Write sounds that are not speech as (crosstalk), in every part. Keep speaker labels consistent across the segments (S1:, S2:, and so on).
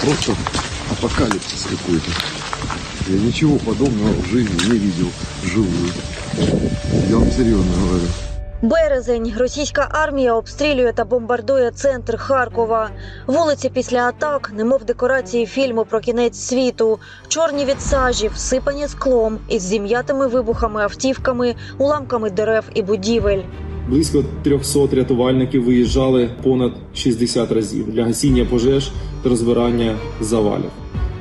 S1: просто апокалипсис какой-то. Я ничего подобного в жизни не видел вживую. Я вам серьезно говорю.
S2: Березень. Російська армія обстрілює та бомбардує центр Харкова. Вулиці після атак, немов декорації фільму про кінець світу, чорні від сажі, всипані склом із зім'ятими вибухами, автівками, уламками дерев і будівель.
S3: Близько 300 рятувальників виїжджали понад 60 разів для гасіння пожеж та розбирання завалів.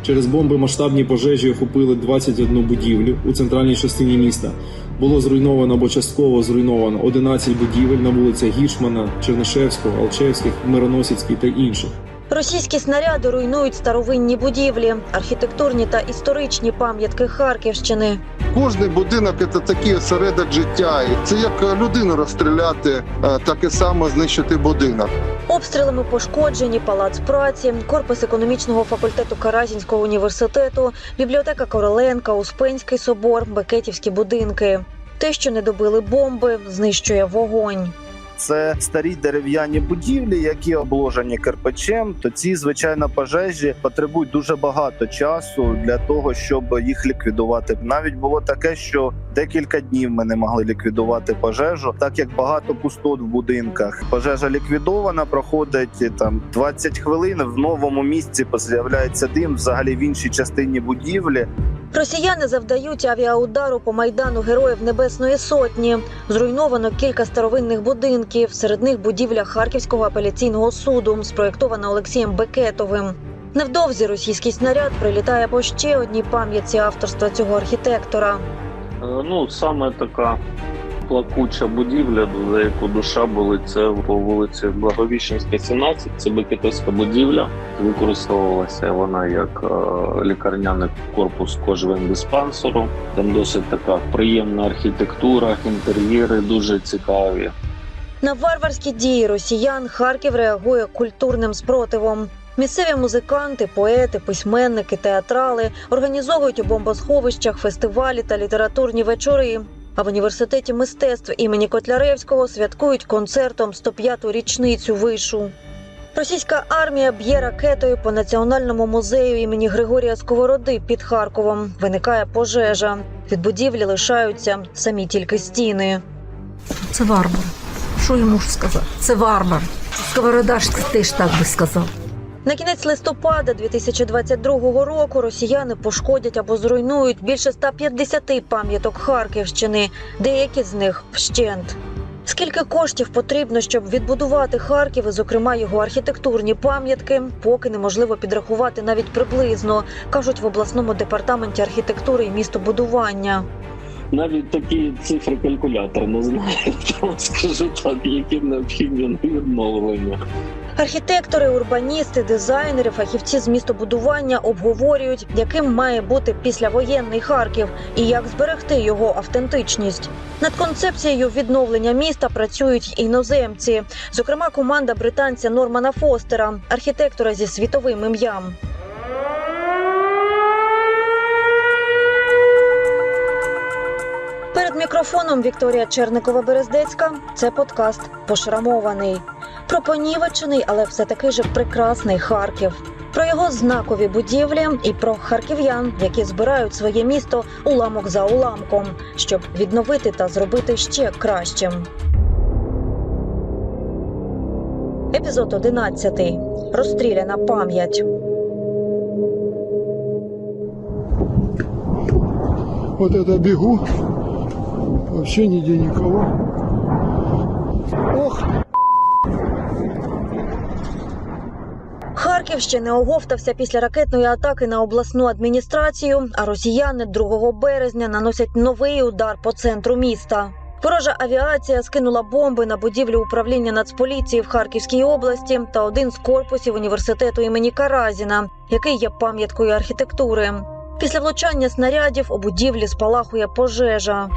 S3: Через бомби масштабні пожежі охопили 21 будівлю у центральній частині міста. Було зруйновано або частково зруйновано 11 будівель на вулицях Гіршмана, Чернишевського, Алчевських, Мироносицькій та інших.
S2: Російські снаряди руйнують старовинні будівлі, архітектурні та історичні пам'ятки Харківщини.
S4: Кожний будинок це такий осередок життя. І це як людину розстріляти, е, так і само знищити будинок.
S2: Обстрілами пошкоджені палац праці, корпус економічного факультету Каразінського університету, бібліотека Короленка, Успенський собор, Бекетівські будинки. Те, що не добили бомби, знищує вогонь.
S5: Це старі дерев'яні будівлі, які обложені кирпичем. То ці звичайно пожежі потребують дуже багато часу для того, щоб їх ліквідувати. Навіть було таке, що декілька днів ми не могли ліквідувати пожежу, так як багато пустот в будинках. Пожежа ліквідована, проходить там 20 хвилин. В новому місці з'являється дим. Взагалі в іншій частині будівлі
S2: Росіяни завдають авіаудару по майдану Героїв Небесної Сотні. Зруйновано кілька старовинних будинків. Серед них будівля Харківського апеляційного суду, спроєктована Олексієм Бекетовим. Невдовзі російський снаряд прилітає по ще одній пам'ятці авторства цього архітектора.
S6: Е, Ну, саме така плакуча будівля, за яку душа болить, це по вулиці Благовіщенська, 17. Це Бекетовська будівля. Використовувалася вона як е, лікарняний корпус кожвендиспансеру. Там досить така приємна архітектура, інтер'єри дуже цікаві.
S2: На варварські дії росіян Харків реагує культурним спротивом. Місцеві музиканти, поети, письменники, театрали організовують у бомбосховищах фестивалі та літературні вечори. А в університеті мистецтв імені Котляревського святкують концертом 105-ту річницю вишу. Російська армія б'є ракетою по національному музею імені Григорія Сковороди під Харковом. Виникає пожежа. Від будівлі лишаються самі тільки стіни.
S7: Це варвар. Що я можу сказати? Це варвар. Сковорода ж теж так би сказав.
S2: На кінець листопада 2022 року росіяни пошкодять або зруйнують більше 150 пам'яток Харківщини, деякі з них вщент. Скільки коштів потрібно, щоб відбудувати Харків, і, зокрема його архітектурні пам'ятки, поки неможливо підрахувати навіть приблизно, кажуть в обласному департаменті архітектури і містобудування.
S6: Навіть такі цифри калькулятор не знаю, (laughs) тому скажу так, які необхідні відновлення.
S2: Архітектори, урбаністи, дизайнери, фахівці з містобудування обговорюють, яким має бути післявоєнний Харків і як зберегти його автентичність. Над концепцією відновлення міста працюють іноземці, зокрема команда британця Нормана Фостера, архітектора зі світовим ім'ям. Перед мікрофоном Вікторія Черникова-Берездецька. Це подкаст Пошрамований. Про понівечений, але все таки же прекрасний Харків. Про його знакові будівлі і про харків'ян, які збирають своє місто уламок за уламком, щоб відновити та зробити ще кращим. Епізод 11. Розстріляна пам'ять.
S8: Вот это бегу. Вообще нигде никого. Ох,
S2: Харків ще не оговтався після ракетної атаки на обласну адміністрацію, а росіяни 2 березня наносять новий удар по центру міста. Ворожа авіація скинула бомби на будівлю управління Нацполіції в Харківській області та один з корпусів університету імені Каразіна, який є пам'яткою архітектури. Після влучання снарядів у будівлі спалахує пожежа.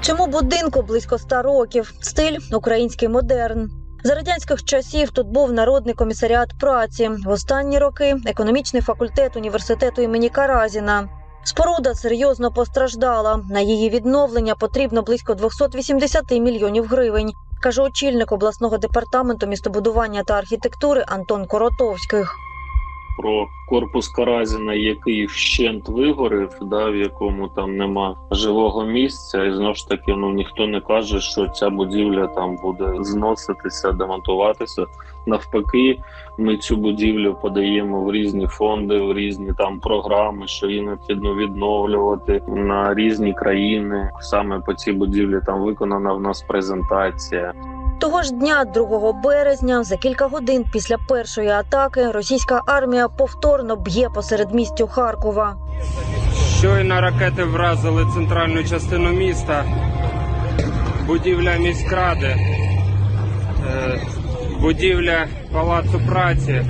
S2: Цьому будинку близько ста років. Стиль український модерн. За радянських часів тут був народний комісаріат праці. В останні роки економічний факультет університету імені Каразіна. Споруда серйозно постраждала. На її відновлення потрібно близько 280 мільйонів гривень, каже очільник обласного департаменту містобудування та архітектури Антон Коротовських.
S6: Про корпус Каразіна, який вщент вигорів, да, в якому там нема живого місця, і знову ж таки, ну ніхто не каже, що ця будівля там буде зноситися, демонтуватися. Навпаки, ми цю будівлю подаємо в різні фонди, в різні там програми, що її необхідно відновлювати на різні країни. Саме по цій будівлі там виконана в нас презентація.
S2: Того ж дня, 2 березня, за кілька годин після першої атаки, російська армія повторно б'є посеред містю Харкова.
S9: Щойно ракети вразили центральну частину міста, будівля міськради, е, будівля палацу праці,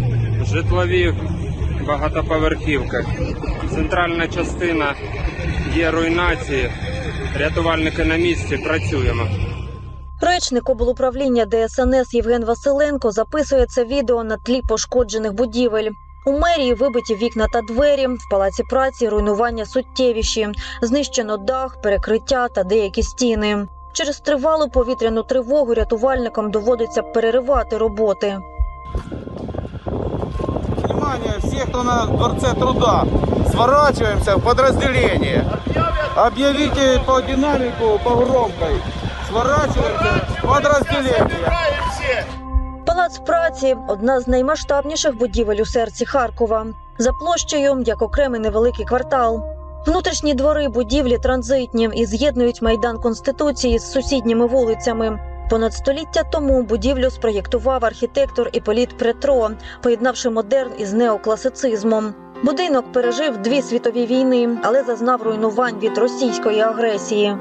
S9: житлові багатоповерхівки. Центральна частина є руйнації. Рятувальники на місці працюємо.
S2: Речник облуправління ДСНС Євген Василенко записує це відео на тлі пошкоджених будівель. У мерії вибиті вікна та двері, в палаці праці руйнування суттєвіші, знищено дах, перекриття та деякі стіни. Через тривалу повітряну тривогу рятувальникам доводиться переривати роботи.
S10: Внимание всех, кто на Дворце труда. Сворачиваемся в подразделение. Объявите по динамику, по громкой. Сворачиваемся подразделение.
S2: Палац праці одна з наймасштабніших будівель у серці Харкова. За площею як окремий невеликий квартал. Внутрішні двори будівлі транзитні і з'єднують майдан конституції з сусідніми вулицями. Понад століття тому будівлю спроєктував архітектор Іполіт Претро, поєднавши модерн із неокласицизмом. Будинок пережив дві світові війни, але зазнав руйнувань від російської агресії.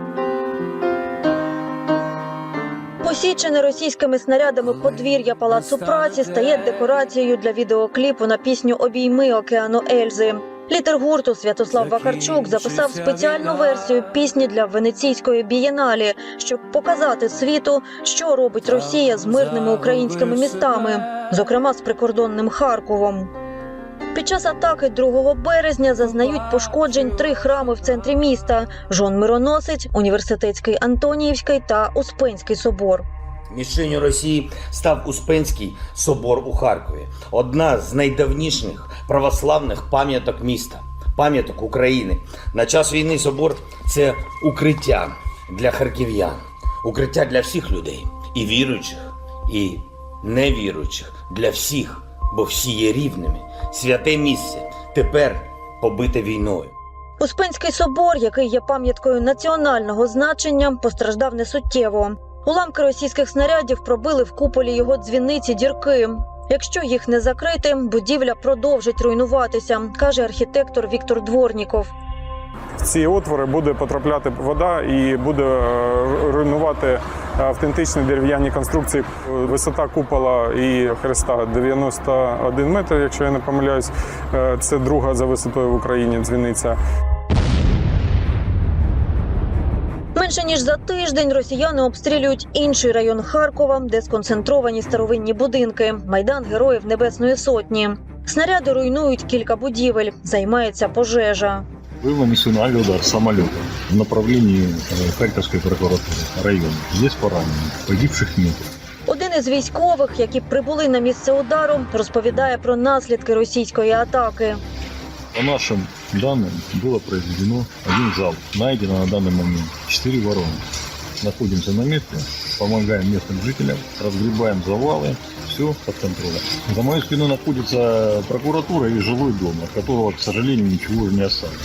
S2: Посічене російськими снарядами подвір'я палацу праці стає декорацією для відеокліпу на пісню Обійми океану Ельзи. Лідер гурту Святослав Вакарчук записав спеціальну версію пісні для венеційської бієналі, щоб показати світу, що робить Росія з мирними українськими містами, зокрема з прикордонним Харковом. Під час атаки 2 березня зазнають пошкоджень три храми в центрі міста: Жон Мироносець, університетський Антоніївський та Успенський собор.
S11: Мішенью Росії став Успенський собор у Харкові, одна з найдавніших православних пам'яток міста, пам'яток України. На час війни собор це укриття для харків'ян, укриття для всіх людей, і віруючих, і невіруючих, для всіх, бо всі є рівними. Святе місце тепер побите війною.
S2: Успенський собор, який є пам'яткою національного значення, постраждав несуттєво. Уламки російських снарядів пробили в куполі його дзвіниці дірки. Якщо їх не закрити, будівля продовжить руйнуватися, каже архітектор Віктор Дворніков.
S12: В ці отвори буде потрапляти вода і буде е, руйнувати автентичні дерев'яні конструкції. Висота купола і хреста 91 метр, якщо я не помиляюсь. Е, Це друга за висотою в Україні дзвіниця.
S2: Менше ніж за тиждень росіяни обстрілюють інший район Харкова, де сконцентровані старовинні будинки майдан Героїв Небесної Сотні. Снаряди руйнують кілька будівель, займається пожежа.
S13: Был нанесен авиаудар самолета в направлении э, Харьковской прокуратуры района. Есть поранены, погибших нет.
S2: Один із військових, які прибули на місце удару, розповідає про наслідки російської атаки.
S13: По нашим данным было произведено один залп. Найдено на данный момент 4 вороны. Находимся на месте, помогаем местным жителям, разгребаем завалы, все под контролем. За моей спиной находится прокуратура и жилой дом, от которого, к сожалению, ничего не осталось.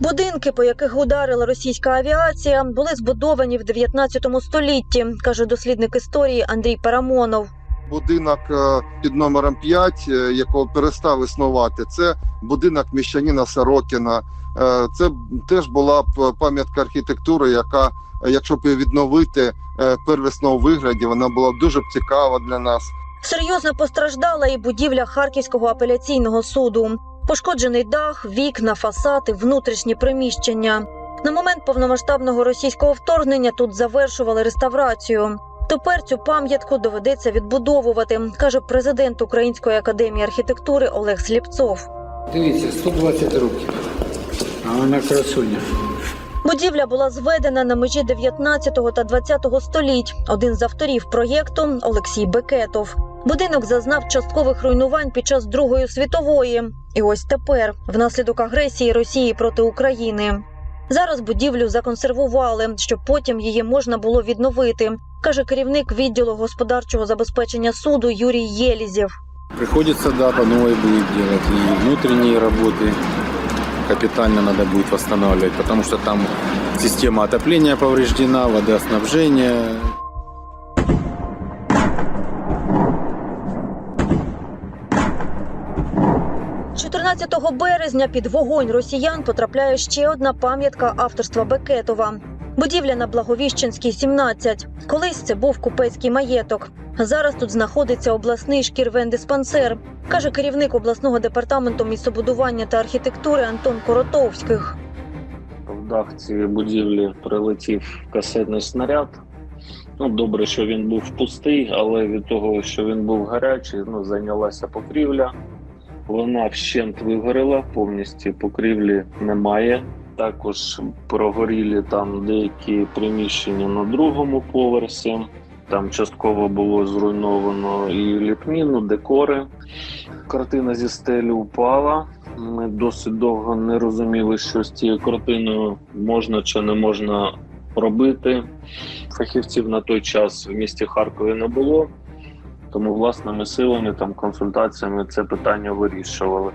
S2: Будинки, по яких ударила російська авіація, були збудовані в 19 столітті, каже дослідник історії Андрій Парамонов.
S4: Будинок е, під номером 5, е, якого перестав існувати, це будинок міщаніна Сорокіна. Е, Це теж була б пам'ятка архітектури, яка, якщо б її відновити в вигляді, вона була б дуже б цікава для нас.
S2: Серйозно постраждала і будівля Харківського апеляційного суду. Пошкоджений дах, вікна, фасади, внутрішні приміщення. На момент повномасштабного російського вторгнення тут завершували реставрацію. Тепер цю пам'ятку доведеться відбудовувати, каже президент Української академії архітектури Олег Сліпцов.
S14: Дивіться, 120 років.
S10: А вона красуня.
S2: Будівля була зведена на межі 19 та 20 століть. Один з авторів проєкту Олексій Бекетов. Будинок зазнав часткових руйнувань під час Другої світової. І ось тепер, внаслідок агресії Росії проти України. Зараз будівлю законсервували, щоб потім її можна було відновити, каже керівник відділу господарчого забезпечення суду Юрій Єлізєв.
S10: Приходится, да, по новой будет делать и внутренние работы капитально надо будет восстанавливать, потому что там система отопления повреждена, водоснабжение.
S2: 14 березня під вогонь росіян потрапляє ще одна пам'ятка авторства Бекетова. Будівля на Благовіщенській, 17. Колись це був купецький маєток. Зараз тут знаходиться обласний шкірвендиспансер, каже керівник обласного департаменту містобудування та архітектури Антон Коротовських.
S6: В дах цієї будівлі прилетів касетний снаряд. Ну, добре, що він був пустий, але від того, що він був гарячий, ну, зайнялася покрівля. Вона вщент вигоріла, повністю покрівлі немає. Також прогоріли там деякі приміщення на другому поверсі. Там частково було зруйновано і ліпніну, декори. Картина зі стелі упала. Ми досить довго не розуміли, що з цією картиною можна чи не можна робити. Фахівців на той час в місті Харкові не було, тому власними силами, там консультаціями це питання вирішували.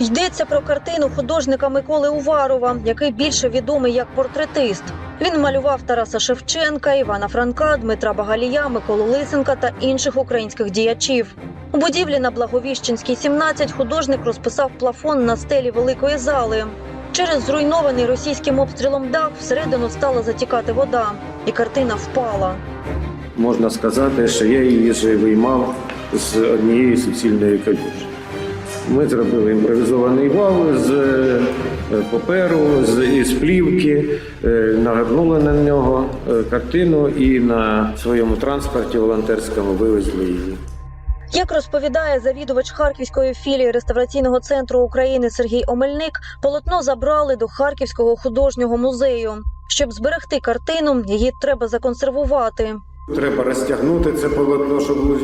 S2: Йдеться про картину художника Миколи Уварова, який більше відомий як портретист. Він малював Тараса Шевченка, Івана Франка, Дмитра Багалія, Миколу Лисенка та інших українських діячів. У будівлі на Благовіщенській, 17 художник розписав плафон на стелі великої зали. Через зруйнований російським обстрілом дах всередину стала затікати вода, і картина впала.
S14: Можна сказати, що я її вже виймав з однієї суцільної калюжі. Ми зробили імпровізований вал з е, паперу, з із плівки, е, нагорнули на нього е, картину і на своєму транспорті волонтерському вивезли її.
S2: Як розповідає завідувач Харківської філії реставраційного центру України Сергій Омельник, полотно забрали до Харківського художнього музею. Щоб зберегти картину, її треба законсервувати.
S14: Треба розтягнути це полотно, щоб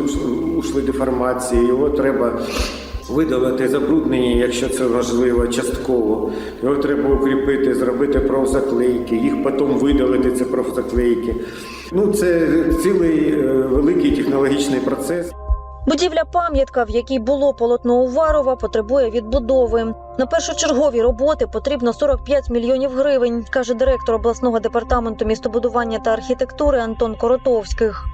S14: ушли деформації. Його треба видалити забруднення, якщо це важливо, частково. Його треба укріпити, зробити профзаклейки, їх потім видалити, це профзаклейки. Ну, це цілий е, великий технологічний процес.
S2: Будівля пам'ятка, в якій було полотно Уварова, потребує відбудови. На першочергові роботи потрібно 45 мільйонів гривень, каже директор обласного департаменту містобудування та архітектури Антон Коротовських.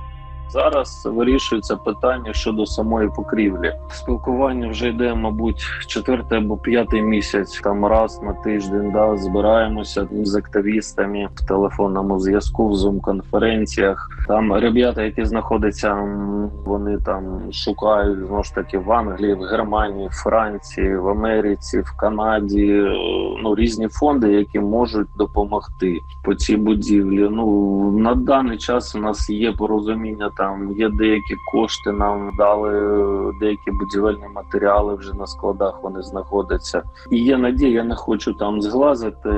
S6: Зараз вирішується питання щодо самої покрівлі. Спілкування вже йде, мабуть, четвертий або п'ятий місяць. Там раз на тиждень да, збираємося з активістами в телефонному зв'язку, в зум-конференціях. Там ребята, які знаходяться, вони там шукають знову ж таки в Англії, в Германії, в Франції, в Америці, в Канаді. е, Ну різні фонди, які можуть допомогти по цій будівлі. Ну на даний час у нас є порозуміння. Там є деякі кошти. Нам дали е, деякі будівельні матеріали вже на складах. Вони знаходяться. І є надія. Я не хочу там зглазити,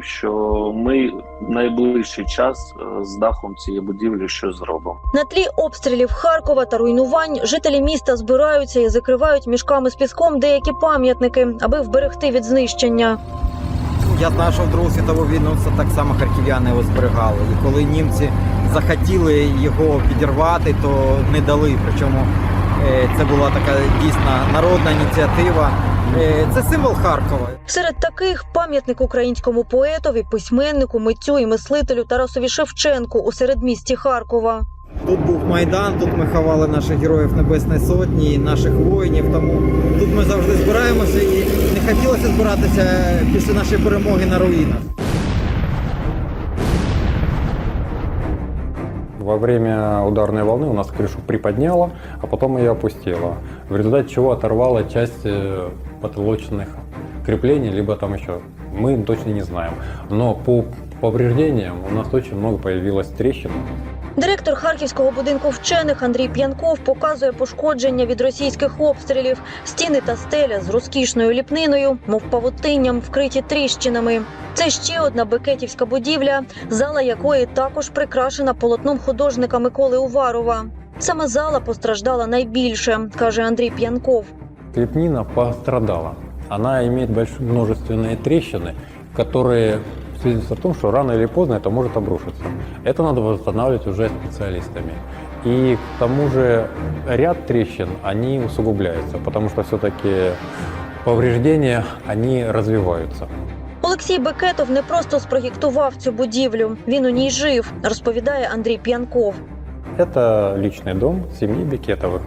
S6: що ми найближчий час е, з дахом цієї будівлі щось зробимо.
S2: На тлі обстрілів Харкова та руйнувань жителі міста збираються і закривають мішками з піском деякі пам'ятники, аби вберегти від знищення.
S15: Я знаю, що в Другу світову війну це так само харків'яни його зберігали. І коли німці захотіли його підірвати, то не дали. Причому е, це була така дійсна народна ініціатива. Е, Це символ Харкова.
S2: Серед таких пам'ятник українському поетові, письменнику, митцю і мислителю Тарасові Шевченку у середмісті Харкова.
S15: Тут був майдан, тут ми ховали наших героїв Небесної Сотні, наших воїнів. Тому тут ми завжди збираємося і не хотілося збиратися після нашої перемоги на руїнах.
S16: Во время ударной волны у нас крышу приподняло, а потом ее опустило. В результате чего оторвало часть э, потолочных креплений, либо там еще. Мы точно не знаем. Но по повреждениям у нас очень много появилось трещин.
S2: Директор харківського будинку вчених Андрій П'янков показує пошкодження від російських обстрілів. Стіни та стеля з розкішною ліпниною, мов павутинням, вкриті тріщинами. Це ще одна бекетівська будівля, зала якої також прикрашена полотном художника Миколи Уварова. Саме зала постраждала найбільше, каже Андрій П'янков.
S16: Лепнина пострадала. Она имеет большие множественные трещины, которые свидетельствуют о том, что рано или поздно это может обрушиться. Это надо восстанавливать уже специалистами. И к тому же ряд трещин, они усугубляются, потому что все-таки повреждения, они развиваются.
S2: Олексій Бекетов не просто спроєктував цю будівлю, він у ній жив, розповідає Андрій П'янков.
S16: Это личный дом семьи Бекетовых,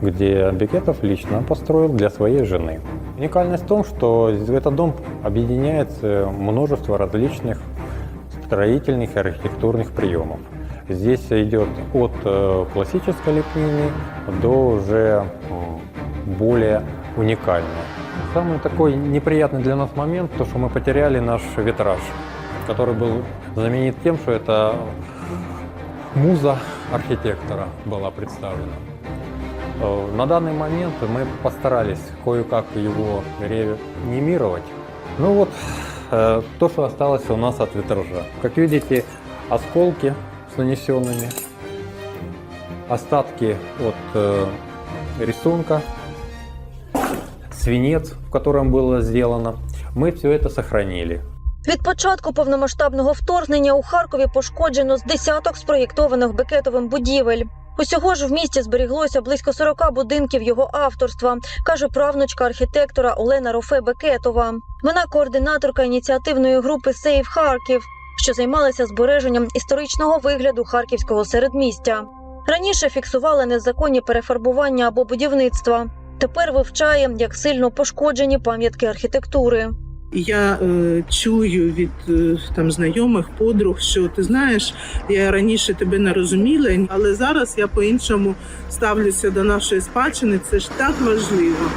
S16: где Бекетов лично построил для своей жены. Уникальность в том, что этот дом объединяет э, множество различных строительных и архитектурных приемов. Здесь идет от э, классической лепнины до уже более уникальной. Самый такой неприятный для нас момент, то, что мы потеряли наш витраж, который был знаменит тем, что это муза архитектора была представлена. Э, На данный момент мы постарались кое-как его реанимировать. Ну вот, э, то, что осталось у нас от витража. Как видите, осколки с нанесенными, остатки от э, рисунка, свинец, в котором было сделано. Мы все это сохранили.
S2: Від початку повномасштабного вторгнення у Харкові пошкоджено з десяток спроєктованих Бекетовим будівель. Усього ж в місті зберіглося близько 40 будинків його авторства, каже правнучка архітектора Олена Рофе Бекетова. Вона координаторка ініціативної групи Сейв Харків, що займалася збереженням історичного вигляду харківського середмістя. Раніше фіксувала незаконні перефарбування або будівництва. Тепер вивчає, як сильно пошкоджені пам'ятки архітектури.
S17: Я е, чую від е, там знайомих, подруг, що ти знаєш, я раніше тебе не розуміла, але зараз я по-іншому ставлюся до нашої спадщини. Це ж так важливо.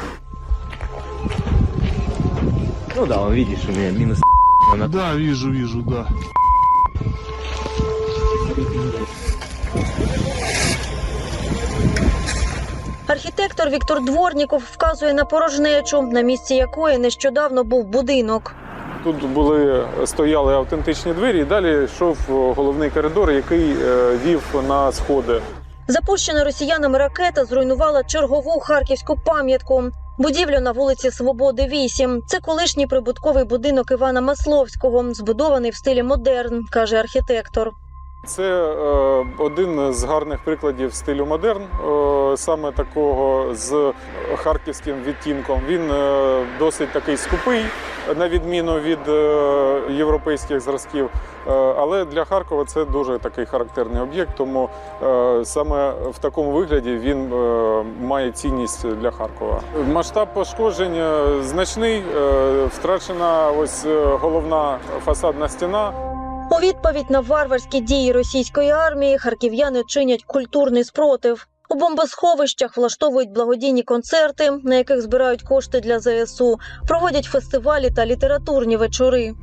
S18: Ну да, он видишь, у меня минус
S8: Да, вижу, вижу, да.
S2: Архітектор Віктор Дворніков вказує на порожнечу, на місці якої нещодавно був будинок.
S12: Тут були стояли автентичні двері, і далі йшов головний коридор, який е, вів на сходи.
S2: Запущена росіянами ракета зруйнувала чергову харківську пам'ятку. Будівлю на вулиці Свободи 8. Це колишній прибутковий будинок Івана Масловського, збудований в стилі модерн, каже архітектор.
S12: Це е, один з гарних прикладів стилю модерн, е, саме такого з харківським відтінком. Він е, досить такий скупий, на відміну від європейських зразків. Але для Харкова це дуже такий характерний об'єкт, тому саме в такому вигляді він має цінність для Харкова. Масштаб пошкоджень значний. Втрачена ось головна фасадна стіна.
S2: У відповідь на варварські дії російської армії харків'яни чинять культурний спротив. У бомбосховищах влаштовують благодійні концерти, на яких збирають кошти для ЗСУ, проводять фестивалі та літературні вечори.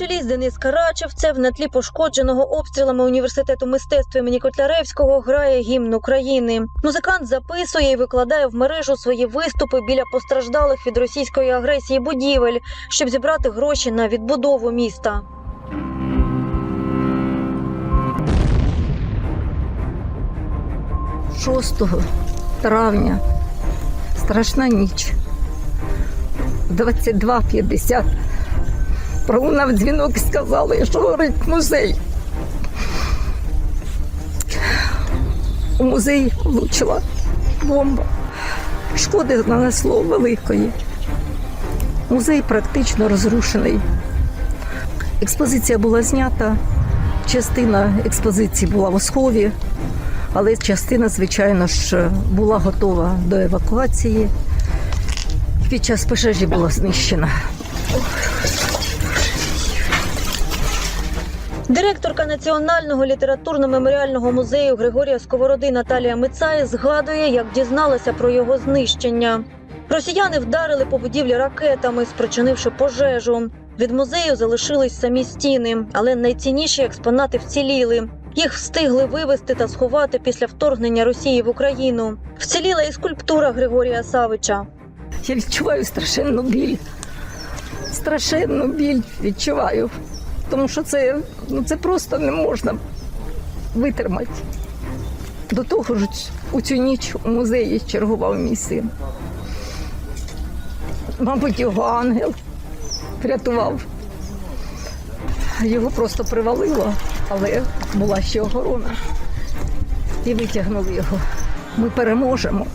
S2: Віолончеліст Денис Карачев це в на тлі пошкодженого обстрілами університету мистецтв імені Котляревського грає гімн України. Музикант записує і викладає в мережу свої виступи біля постраждалих від російської агресії будівель, щоб зібрати гроші на відбудову міста.
S7: – 6 травня. Страшна ніч. 22.50. Пролунав дзвінок і сказали, що горить музей. У музей влучила бомба. Шкоди нанесло великої. Музей практично розрушений. Експозиція була знята, частина експозиції була в Осхові, але частина, звичайно ж, була готова до евакуації. Під час пожежі була знищена.
S2: Директорка Національного літературно-меморіального музею Григорія Сковороди Наталія Мицай згадує, як дізналася про його знищення. Росіяни вдарили по будівлі ракетами, спричинивши пожежу. Від музею залишились самі стіни, але найцінніші експонати вціліли. Їх встигли вивезти та сховати після вторгнення Росії в Україну. Вціліла і скульптура Григорія Савича.
S7: Я відчуваю страшенну біль. Страшенну біль відчуваю. Тому що це, ну, це просто не можна витримати. До того ж, у цю ніч у музеї чергував мій син. Мабуть, його ангел врятував. Його просто привалило, але була ще охорона. І витягнули його. Ми переможемо.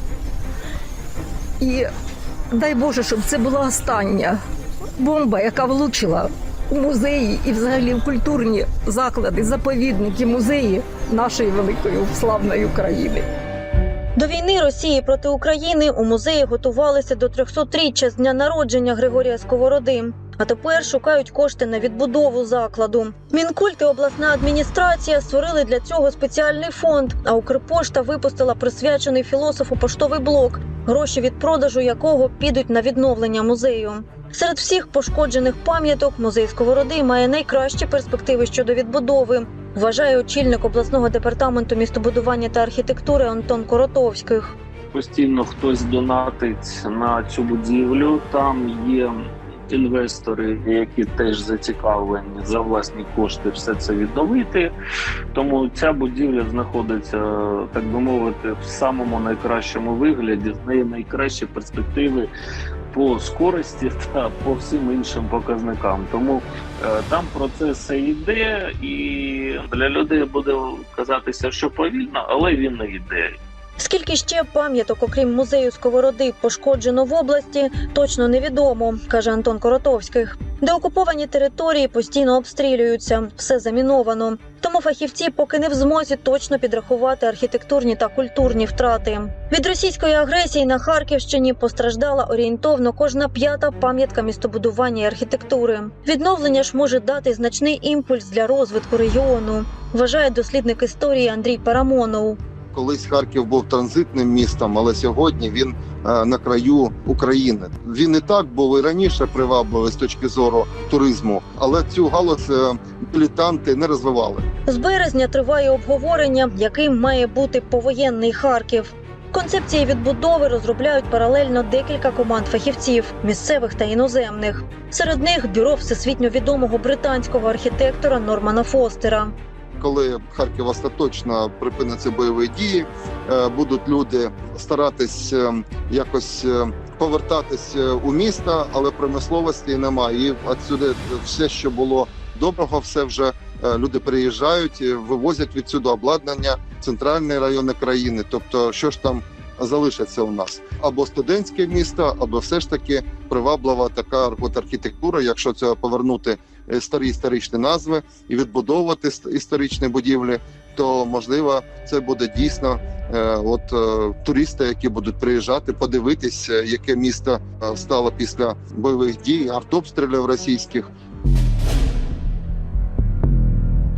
S7: І дай Боже, щоб це була остання бомба, яка влучила музеї і взагалі в культурні заклади, заповідники, музеї нашої великої славної України.
S2: До війни Росії проти України у музеї готувалися до 300-річчя з дня народження Григорія Сковороди. А тепер шукають кошти на відбудову закладу. Мінкульт і обласна адміністрація створили для цього спеціальний фонд. А Укрпошта випустила присвячений філософу поштовий блок, гроші від продажу якого підуть на відновлення музею. Серед всіх пошкоджених пам'яток музей Сковороди має найкращі перспективи щодо відбудови. Вважає очільник обласного департаменту містобудування та архітектури Антон Коротовських.
S6: Постійно хтось донатить на цю будівлю. Там є інвестори, які теж зацікавлені за власні кошти все це відновити. Тому ця будівля знаходиться, так би мовити, в самому найкращому вигляді. З неї найкращі перспективи по скорості та по всім іншим показникам. Тому е, там процес йде, і для людей буде казатися, що повільно, але він не йде.
S2: Скільки ще пам'яток, окрім музею Сковороди, пошкоджено в області, точно невідомо, каже Антон Коротовських. Деокуповані території постійно обстрілюються, все заміновано. Тому фахівці поки не в змозі точно підрахувати архітектурні та культурні втрати. Від російської агресії на Харківщині постраждала орієнтовно кожна п'ята пам'ятка містобудування і архітектури. Відновлення ж може дати значний імпульс для розвитку регіону, вважає дослідник історії Андрій Парамонов.
S4: Колись Харків був транзитним містом, але сьогодні він е, на краю України. Він і так був і раніше привабливий з точки зору туризму, але цю галузь е, дилетанти не розвивали.
S2: З березня триває обговорення, яким має бути повоєнний Харків. Концепції відбудови розробляють паралельно декілька команд фахівців місцевих та іноземних. Серед них бюро всесвітньо відомого британського архітектора Нормана Фостера.
S4: Коли Харків остаточно припиниться бойові дії, е, будуть люди старатись е, якось е, повертатись у місто, але промисловості немає. І отсюди все, що було доброго, все вже люди приїжджають, вивозять відсюди обладнання, центральні райони країни. Тобто, що ж там залишиться у нас або студентське місто, або все ж таки приваблива така архітектура, якщо це повернути старі історичні назви і відбудовувати ст- історичні будівлі, то можливо це буде дійсно е, от е, туристи, які будуть приїжджати, подивитись, е, яке місто е, стало після бойових дій, артобстрілів російських.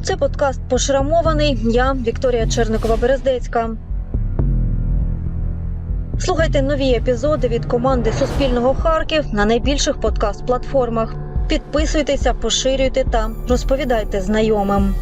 S2: Це подкаст пошрамований. Я Вікторія Черникова Берездецька. Слухайте нові епізоди від команди Суспільного Харків на найбільших подкаст-платформах. Підписуйтеся, поширюйте та розповідайте знайомим.